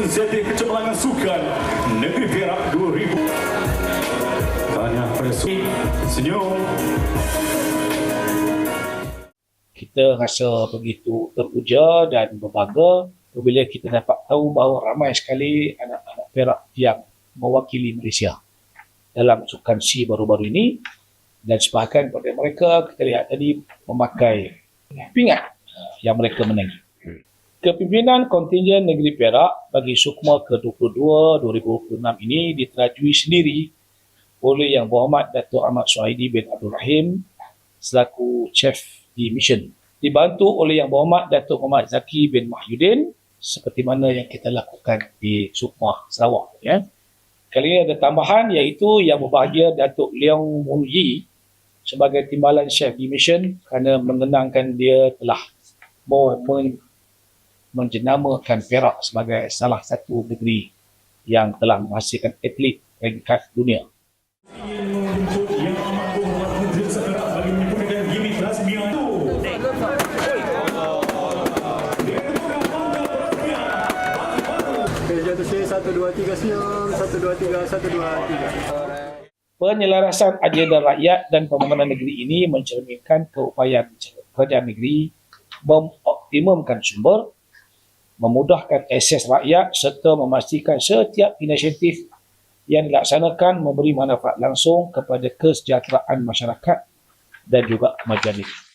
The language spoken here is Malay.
inisiatif kecemerlangan sukan Negeri Perak 2000. Tanya pada Sui, senyum. kita rasa begitu teruja dan berbangga apabila kita dapat tahu bahawa ramai sekali anak-anak Perak yang mewakili Malaysia dalam sukan C baru-baru ini dan sebahagian daripada mereka kita lihat tadi memakai pingat uh, yang mereka menangi. Kepimpinan kontingen negeri Perak bagi Sukma ke-22 2026 ini diterajui sendiri oleh Yang Berhormat Datuk Ahmad Suhaidi bin Abdul Rahim selaku chef di mission. Dibantu oleh Yang Berhormat Datuk Muhammad Zaki bin Mahyudin seperti mana yang kita lakukan di Sukma Sarawak. Ya. Kali ini ada tambahan iaitu Yang Berbahagia Datuk Leong Mu Yi sebagai timbalan chef di mission kerana mengenangkan dia telah menjenamakan Perak sebagai salah satu negeri yang telah menghasilkan atlet ringkas dunia. Penyelarasan agenda rakyat dan pembangunan negeri ini mencerminkan keupayaan kerajaan negeri mengoptimumkan sumber, memudahkan akses rakyat serta memastikan setiap inisiatif yang dilaksanakan memberi manfaat langsung kepada kesejahteraan masyarakat dan juga negeri.